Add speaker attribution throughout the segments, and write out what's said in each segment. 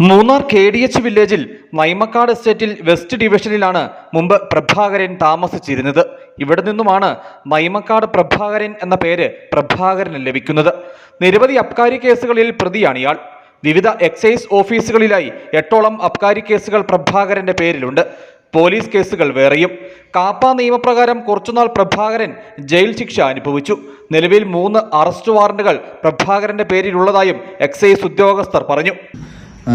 Speaker 1: Munnar K D H വില്ലേജിൽ മൈമക്കാട് എസ്റ്റേറ്റിൽ west ഡിവിഷനിലാണ് മുമ്പ് പ്രഭാകരൻ താമസിച്ചിരുന്നത്. ഇവിടെ നിന്നുമാണ് നൈമക്കാട് പ്രഭാകരൻ എന്ന പേര് പ്രഭാകരന് ലഭിക്കുന്നത്. നിരവധി അബ്കാരി കേസുകളിൽ പ്രതിയാണ് ഇയാൾ. വിവിധ എക്സൈസ് ഓഫീസുകളിലായി എട്ടോളം അബ്കാരി കേസുകൾ പ്രഭാകരന്റെ പേരിലുണ്ട്. പോലീസ് കേസുകൾ വേറെയും. കാപ്പ നിയമപ്രകാരം കുറച്ചുനാൾ പ്രഭാകരൻ ജയിൽ ശിക്ഷ അനുഭവിച്ചു. നിലവിൽ മൂന്ന് അറസ്റ്റ് വാറണ്ടുകൾ പ്രഭാകരന്റെ പേരിലുള്ളതായും എക്സൈസ് ഉദ്യോഗസ്ഥർ പറഞ്ഞു.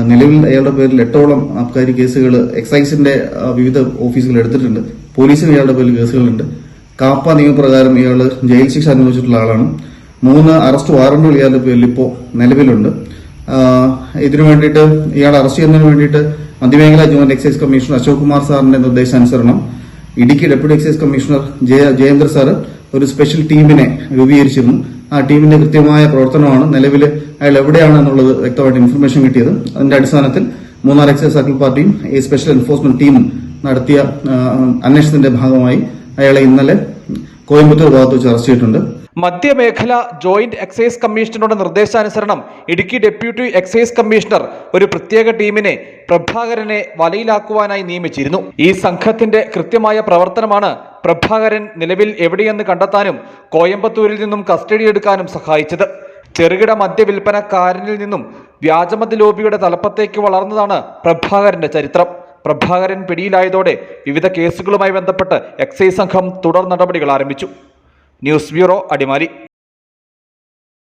Speaker 2: നിലവിൽ അയാളുടെ പേരിൽ എട്ടോളം അബ്കാരി കേസുകൾ എക്സൈസിന്റെ വിവിധ ഓഫീസുകൾ എടുത്തിട്ടുണ്ട്. പോലീസിന് ഇയാളുടെ പേരിൽ കേസുകളുണ്ട്. കാപ്പ നിയമപ്രകാരം ഇയാൾ ജയിൽ ശിക്ഷ അനുഭവിച്ചിട്ടുള്ള ആളാണ്. മൂന്ന് അറസ്റ്റ് വാറന്റുകൾ ഇയാളുടെ പേരിൽ ഇപ്പോൾ നിലവിലുണ്ട്. ഇതിനു വേണ്ടിയിട്ട് ഇയാൾ അറസ്റ്റ് ചെയ്യുന്നതിന് വേണ്ടിയിട്ട് മധ്യമേഖല joint excise commissioner Ashok Kumar സാറിന്റെ നിർദ്ദേശാനുസരണം Idukki deputy excise commissioner Jaya Jayendra sir ഒരു സ്പെഷ്യൽ ടീമിനെ രൂപീകരിച്ചിരുന്നു. ആ ടീമിന്റെ കൃത്യമായ പ്രവർത്തനമാണ് നിലവിൽ അയാൾ എവിടെയാണ് എന്നുള്ളത് വ്യക്തമായിട്ട് ഇൻഫർമേഷൻ കിട്ടിയത് അതിന്റെ അടിസ്ഥാനത്തിൽ മൂന്നാർ എക്സൈസ് സർക്കിൾ പാർട്ടിയും ഈ സ്പെഷ്യൽ എൻഫോഴ്സ്മെന്റ് ടീമും നടത്തിയ അന്വേഷണത്തിന്റെ ഭാഗമായി അയാളെ ഇന്നലെ കോയമ്പത്തൂർ ഭാഗത്ത് വെച്ച് അറസ്റ്റ് ചെയ്തിട്ടുണ്ട്.
Speaker 1: മധ്യമേഖല ജോയിന്റ് എക്സൈസ് കമ്മീഷണറുടെ നിർദ്ദേശാനുസരണം ഇടുക്കി ഡെപ്യൂട്ടി എക്സൈസ് കമ്മീഷണർ ഒരു പ്രത്യേക ടീമിനെ പ്രഭാകരനെ വലയിലാക്കുവാനായി നിയമിച്ചിരുന്നു. ഈ സംഘത്തിന്റെ കൃത്യമായ പ്രവർത്തനമാണ് പ്രഭാകരൻ നിലവിൽ എവിടെയെന്ന് കണ്ടെത്താനും കോയമ്പത്തൂരിൽ നിന്നും കസ്റ്റഡി എടുക്കാനും സഹായിച്ചത്. ചെറുകിട മദ്യവിൽപ്പനക്കാരനിൽ നിന്നും വ്യാജമദ്യ ലോബിയുടെ തലപ്പത്തേക്ക് വളർന്നതാണ് പ്രഭാകരന്റെ ചരിത്രം. പ്രഭാകരൻ പിടിയിലായതോടെ വിവിധ കേസുകളുമായി ബന്ധപ്പെട്ട് എക്സൈസ് സംഘം തുടർ നടപടികൾ ആരംഭിച്ചു. News bureau Adimali.